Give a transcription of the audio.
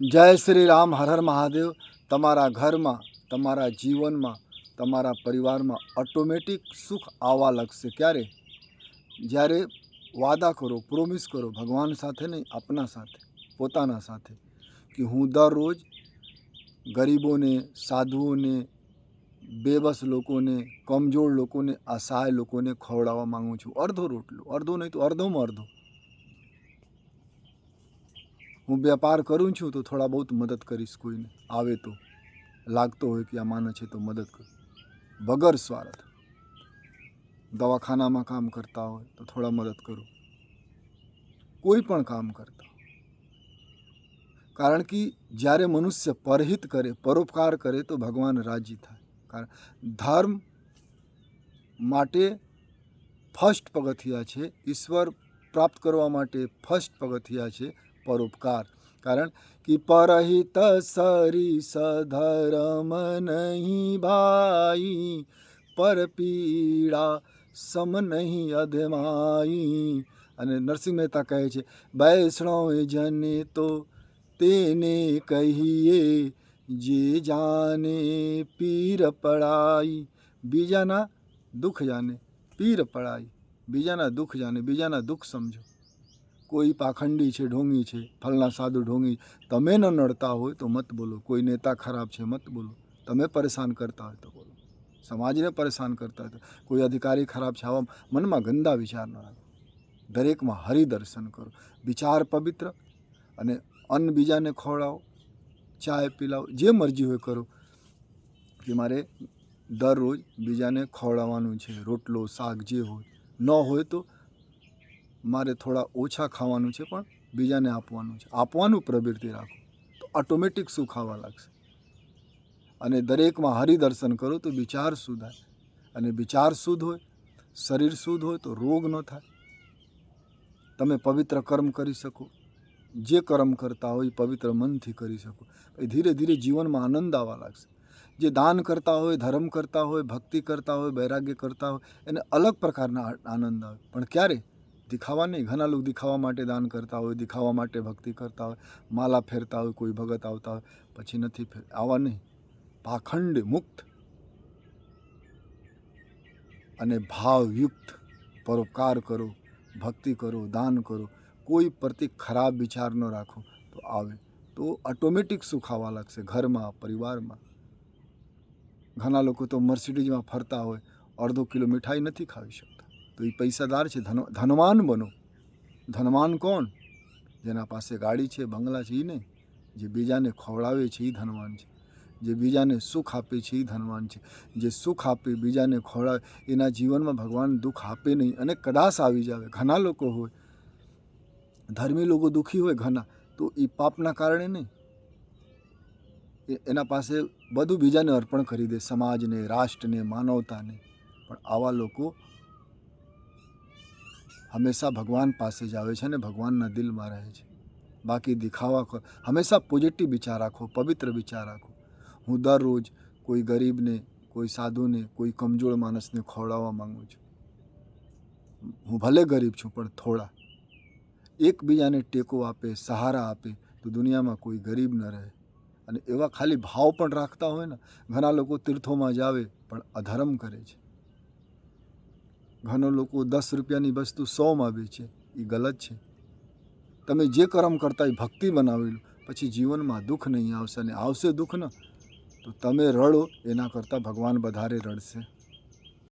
જય શ્રી રામ, હર હર મહાદેવ. તમારા ઘરમાં, તમારા જીવનમાં, તમારા પરિવારમાં ઓટોમેટિક સુખ આવવા લાગશે ક્યારે? જ્યારે વાદા કરો પ્રોમિસ કરો ભગવાન સાથે નહીં, આપના સાથે, પોતાના સાથે, કે હું દરરોજ ગરીબોને, સાધુઓને, બેબસ લોકોને, કમજોર લોકોને, અસહાય લોકોને ખવડાવવા માગું છું. અડધો રોટલો, અડધો નહીં તો અડધોમાં અડધો. હું વેપાર કરું છું તો થોડા બહુ મદદ કરીશ કોઈને. આવે તો. લાગતો હોય કે આ માને છે તો મદદ કરું. વગર સ્વાર્થ. દવાખાનામાં કામ કરતા હોય તો થોડા મદદ કરું. કોઈ પણ કામ કરતા કારણ કે જ્યારે મનુષ્ય પરહિત કરે, પરોપકાર કરે તો ભગવાન રાજી થાય. કારણ ધર્મ માટે ફર્સ્ટ પગથિયા છે, ઈશ્વર પ્રાપ્ત કરવા માટે ફર્સ્ટ પગથિયા છે પરોપકાર કારણ કે પરહિત સરી સધર્મ નહીં ભાઈ પર પીડા સમ નહીં અધમાઈ અને નરસિંહ મહેતા કહે છે, વૈષ્ણવ જને તો તેને કહીએ, જે જાને પીર પડાઈ. બીજાના દુઃખ જાને, પીર પડાઈ. બીજાના દુઃખ જાને, બીજાના દુઃખ સમજો. કોઈ પાખંડી છે, ઢોંગી છે, ફલના સાધુ ઢોંગી, તમે ન નડતા હોય તો મત બોલો. કોઈ નેતા ખરાબ છે, મત બોલો. તમે પરેશાન કરતા હોય તો બોલો. સમાજને પરેશાન કરતા હોય કોઈ અધિકારી ખરાબ છે, આવા મનમાં ગંદા વિચાર ન રાખો. દરેકમાં હરિદર્શન કરો. વિચાર પવિત્ર અને અન્ન બીજાને ખવડાવો, ચાય પીલાવો, જે મરજી હોય કરો. કે મારે દરરોજ બીજાને ખવડાવવાનું છે, રોટલો, શાક જે હોય. ન હોય તો મારે થોડા ઓછા ખાવાનું છે, પણ બીજાને આપવાનું છે. આપવાનું પ્રવૃત્તિ રાખો. તો ઓટોમેટિક શું ખાવા લાગશે? અને દરેકમાં હરિદર્શન કરો તો વિચાર સુધાય અને વિચાર શુદ્ધ હોય, શરીર શુદ્ધ હોય તો રોગ ન થાય. તમે પવિત્ર કર્મ કરી શકો. જે કર્મ કરતા હોય પવિત્ર મનથી કરી શકો. એ ધીરે ધીરે જીવનમાં આનંદ આવવા લાગશે. જે દાન કરતા હોય, ધર્મ કરતા હોય, ભક્તિ કરતા હોય, વૈરાગ્ય કરતા હોય, એને અલગ પ્રકારના આનંદ આવે. પણ ક્યારે? દિખાવા નહીં ઘણા લોકો દેખાવા માટે દાન કરતા હોય, દેખાવા માટે ભક્તિ કરતા હોય, માલા ફેરતા હોય, કોઈ ભગત આવતા હોય, પછી નથી ફેર, આવા નહીં. પાખંડ મુક્ત અને ભાવયુક્ત પરોપકાર કરો, ભક્તિ કરો, દાન કરો, કોઈ પ્રતિ ખરાબ વિચાર ન રાખો, તો આવે. તો ઓટોમેટિક સુખાવા લાગશે? ઘરમાં, પરિવારમાં? ઘણા લોકો તો મર્સિડીઝમાં ફરતા હોય, અડધો કિલો મીઠાઈ નથી ખાવી શકતા. તો એ પૈસાદાર છે, ધન, ધનવાન બનો. ધનવાન કોણ? જેના પાસે ગાડી છે, બંગલા છે એ નહીં. જે બીજાને ખવડાવે છે એ ધનવાન છે. જે બીજાને સુખ આપે છે એ ધનવાન છે. જે સુખ આપે, બીજાને ખવડાવે, એના જીવનમાં ભગવાન દુઃખ આપે નહીં અને કદાચ આવી જાવે. ઘણા લોકો હોય. ધર્મી લોકો દુઃખી હોય ઘણા. તો એ પાપના કારણે નહીં. એના પાસે બધું બીજાને અર્પણ કરી દે, સમાજને, રાષ્ટ્રને, માનવતાને. પણ આવા લોકો હંમેશા ભગવાન પાસે જ આવે છે અને ભગવાનના દિલમાં રહે છે. બાકી દેખાવા હંમેશા પોઝિટિવ વિચાર રાખો, પવિત્ર વિચાર રાખો. હું દરરોજ કોઈ ગરીબને, કોઈ સાધુને, કોઈ કમજોર માણસને ખવડાવવા માગું છું. હું ભલે ગરીબ છું, પણ થોડા. એકબીજાને ટેકો આપે, સહારા આપે, તો દુનિયામાં કોઈ ગરીબ ન રહે. અને એવા ખાલી ભાવ પણ રાખતા હોય ને, ઘણા લોકો તીર્થોમાં જાવે પણ અધર્મ કરે છે. ઘણા લોકો દસ રૂપિયાની વસ્તુ સોમાં વેચે. એ ગલત છે. તમે જે કર્મ કરતા એ ભક્તિ બનાવેલું. પછી જીવનમાં દુઃખ નહીં આવશે અને આવશે દુઃખ ન. તો તમે રડો, એના કરતાં ભગવાન વધારે રડશે.